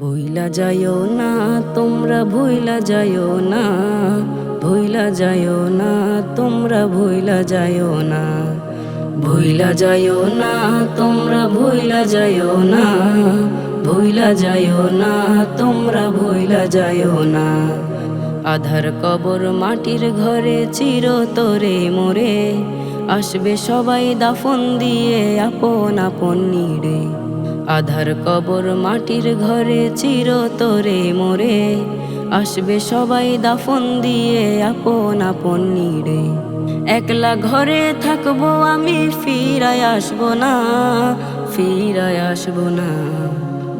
ভুইলা যাইও না, তোমরা ভুইলা যাইও না, ভুইলা যাইও না, তোমরা ভুইলা যাইও না, ভুইলা যাইও না, তোমরা ভুইলা যাইও না, ভুইলা যাইও না, তোমরা ভুইলা যাইও না। আধার কবর মাটির ঘরে চির তোরে মোরে, আসবে সবাই দাফন দিয়ে আপন আপন নিড়ে। আধার কবর মাটির ঘরে চির তোরে মোরে। আসবে সবাই দাফন দিয়ে আপন আপন নিড়ে। একলা ঘরে থাকব আমি, ফিরায় আসব না, ফিরায় আসব না।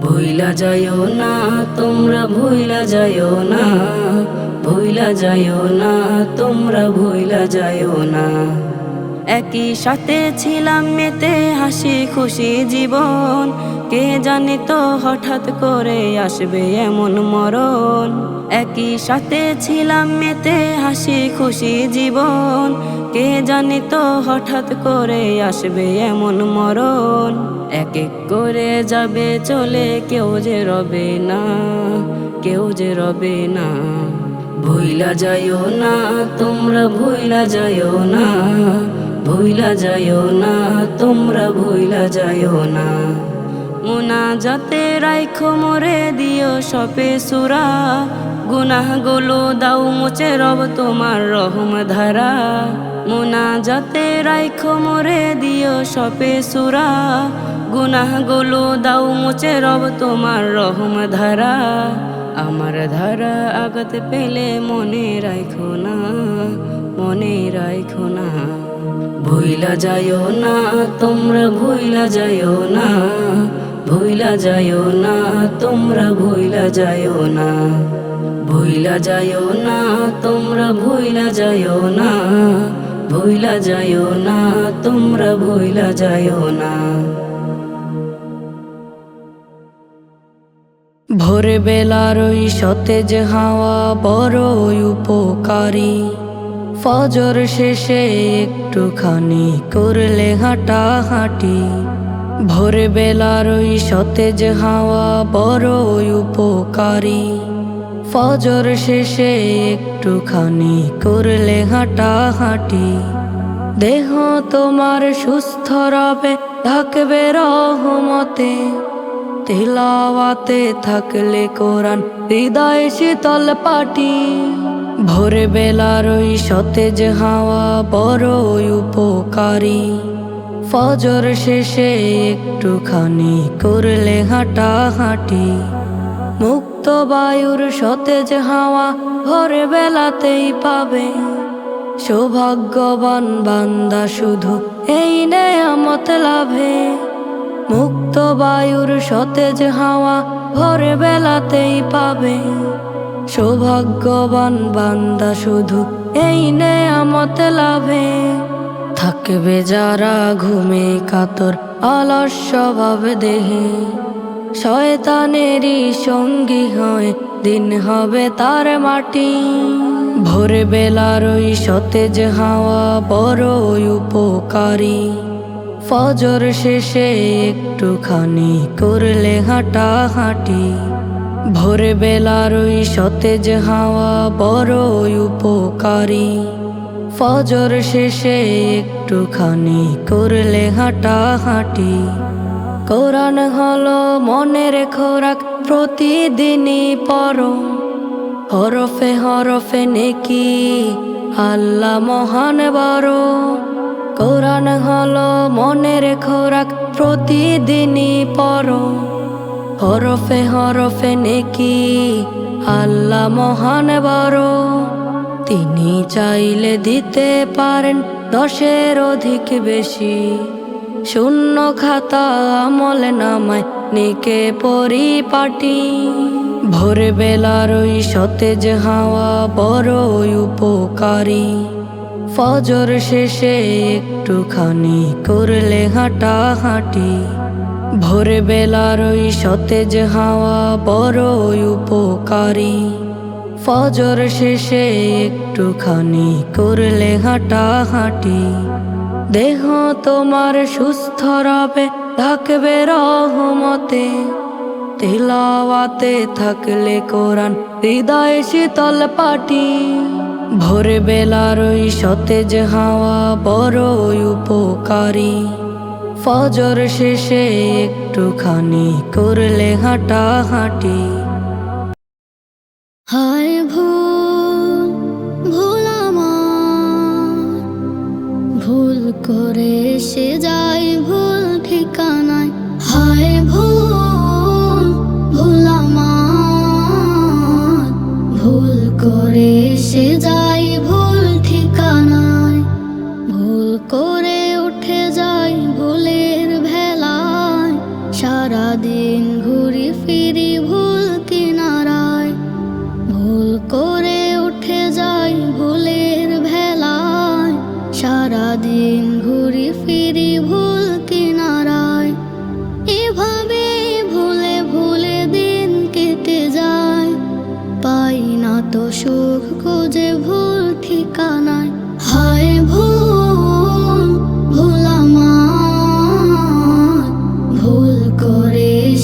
ভুইলা যাইও না, তোমরা ভুইলা যাইও না, ভুইলা যাইও না, তোমরা ভুইলা যাইও না। একই সাথে ছিলাম মেতে হাসি খুশি জীবন। কে জানে তো হঠাৎ করে আসবে এমন মরণ। একই সাথে ছিলাম মেতে হাসি খুশি জীবন। কে জানে তো হঠাৎ করে আসবে এমন মরণ। এক এক করে যাবে চলে কেউ যে রবে না, কেউ যে রবে না। ভুইলা যাইও না, তোমরা ভুইলা যাইও না। ভুইলা যাইও না, তোমরা ভুইলা যাইও না। মুনা যাতে রাইখো, মরে দিও সপে সুরা। গুনাহগুলো দাও মুচে রব তোমার রহম ধারা। মুনা যাতে রাইখো, মরে দিও সপে সুরা। গুনাহগুলো দাও মুচে রব তোমার রহম ধারা। আমার ধারা আগত পেলে মনে রাইখো না, মনে রাইখো না। ভুইলা যাইও না, তোমরা ভুইলা যাইও না, ভুইলা যাইও না, তোমরা ভুইলা যাইও না, ভুইলা যাইও না, তোমরা ভুইলা যাইও না, ভুইলা যাইও না, তোমরা ভুইলা যাইও না। ভোরে বেলার ওই সতেজ হাওয়া বড় উপকারী। ফজর শেষে একটুখানি করলে হাঁটা হাঁটি ভোরে বেলার ওই সতেজ হাওয়া বড় উপকারী। ফজর শেষে একটুখানি করলে হাঁটা হাঁটি দেহ তোমার সুস্থ রবে, থাকবে রহমতে। তেলাওয়াতে থাকলে কোরআন হৃদয় শীতল পাটি। ভোরে বেলার ওই সতেজ হাওয়া বড় উপকারী। ফজর শেষে একটুখানি করলে হাঁটা হাঁটি মুক্ত বায়ুর সতেজ হাওয়া ভোরে বেলাতেই পাবে। সৌভাগ্যবান বান্দা শুধু এই নেয়ামত লাভে। মুক্ত বায়ুর সতেজ হাওয়া ভোরে বেলাতেই পাবে। সৌভাগ্যবান বান্দা শুধু এই নেয়ামত লাভে। থাকবে যারা ঘুমে কাতর, অলস স্বভাব দেহে। শয়তানেরই সঙ্গী হয় দিন হবে তার মাটি। ভোরে বেলার ওই সতেজ হাওয়া বড় উপকারী। ফজর শেষে একটুখানি করলে হাঁটা হাঁটি ভোরে বেলার ওই সতেজ হাওয়া বড় উপকারী। ফজর শেষে একটুখানি করলে হাঁটা হাঁটি কোরআন হলো মনের খোরাক প্রতিদিনই পড়ো হরফে হরফে নেকি আল্লাহ মহান বড়। কোরআন হলো মনের খোরাক প্রতিদিনই পড়ো হরফে হরফে নেকি, আল্লাহ মহান বড়। তিনি চাইলে দিতে পারেন দশের অধিক বেশি। শূন্য খাতা আমল নামায় নিকে পরিপাটি। ভোরে বেলার ওই সতেজ হাওয়া বড় উপকারী। ফজর শেষে একটুখানি করলে হাঁটা হাঁটি ভোরে বেলার ওই সতেজ হাওয়া বড় উপকারী। ফজর শেষে একটুখানি করলে হাঁটা হাঁটি দেহ তোমার সুস্থ রবে, থাকবে রহমতে। তেলাওয়াতে থাকলে কোরআন হৃদয় শীতল পাটি। ভোরে বেলার ওই সতেজ হাওয়া বড় উপকারী। ফজর শেষে একটুখানি করলে হাঁটা হাঁটি হায়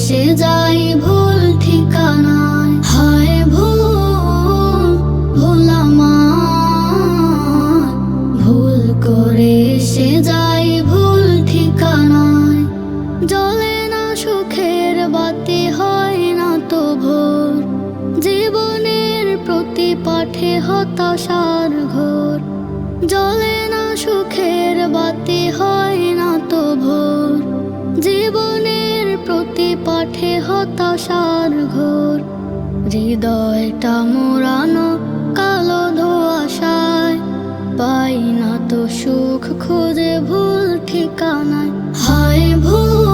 করে যাই ভুল ঠিকানায়। হায় ভুল ভুল আমার। ভুল করে সে যাই ভুল ঠিকানায়। জ্বলে না সুখের বাতি, হয় না তো ভোর। জীবনের প্রতি পাঠে হতাশার ঘোর। জ্বলে না সুখের বাতি, হয় না তো ভোর। জীবনের প্রতি পাঠে হতাশার ঘোর। হৃদয়টা মোড়ানো কালো ধোয়াশায়। পাই না তো সুখ, খুঁজে ভুল ঠিকানায়। হায় ভুল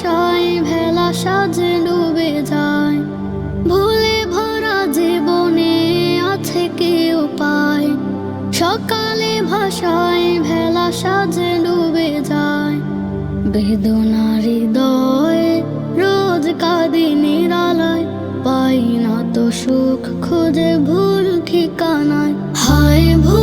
সকালে ভেলা সাজে ডুবে যায়। ভুলে ভরা জীবনে আছে কি উপায় সকালে ভাষায় ভেলা সাজে ডুবে যায়। বেদনার হৃদয়ে রোজ কাঁদি নিরালায়। পাই না তো সুখ, খুঁজে ভুল ঠিকানায়। হায় ভুল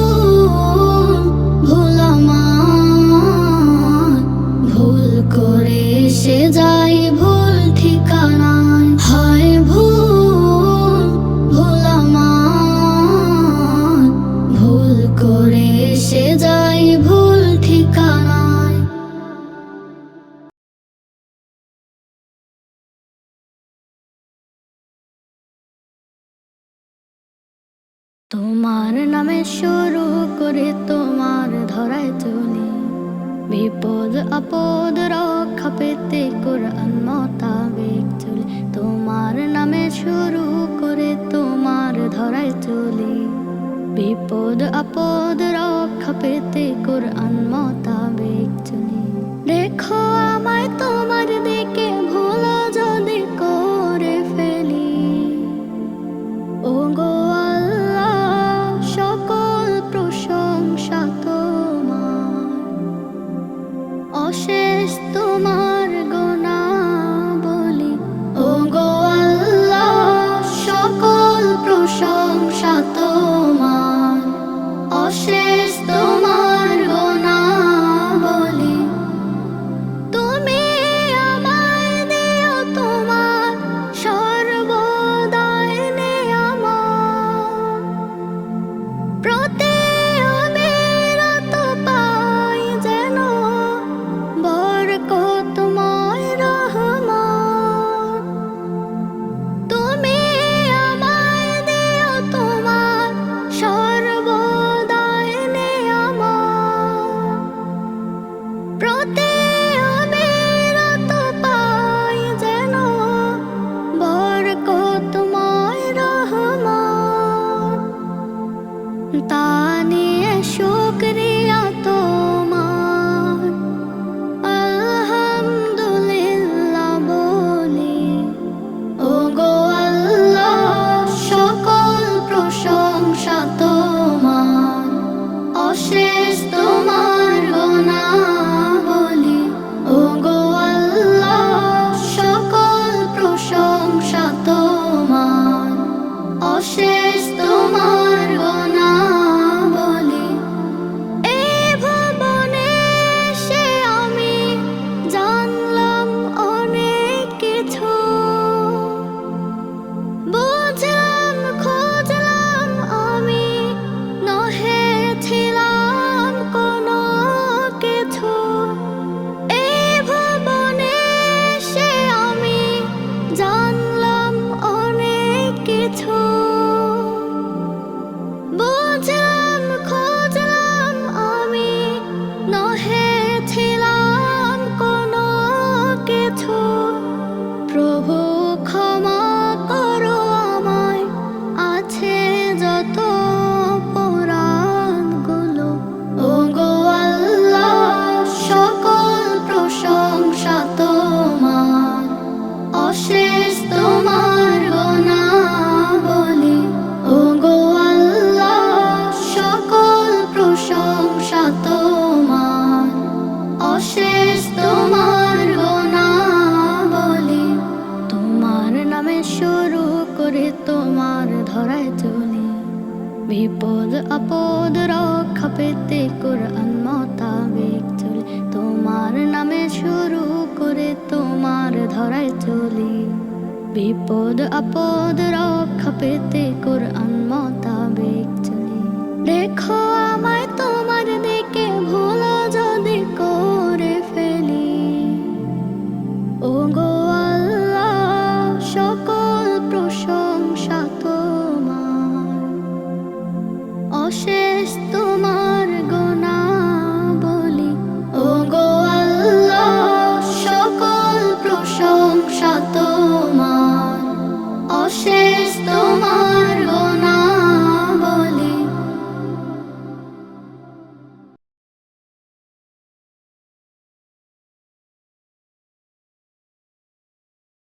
তোমার নামে শুরু করে, তোমার ধরায় চলি বিপদ, আপদ, রক্ষা পেতে কোরআন মোতাবেক চলি। তোমার নামে শুরু করে, তোমার ধরায় চলি বিপদ, আপদ, রক্ষা পেতে কোরআন ধরায় চলি বিপদ আপদ রক্ষা পেতে কোরআন মোতাবেক চলি। দেখো আমায় তোমার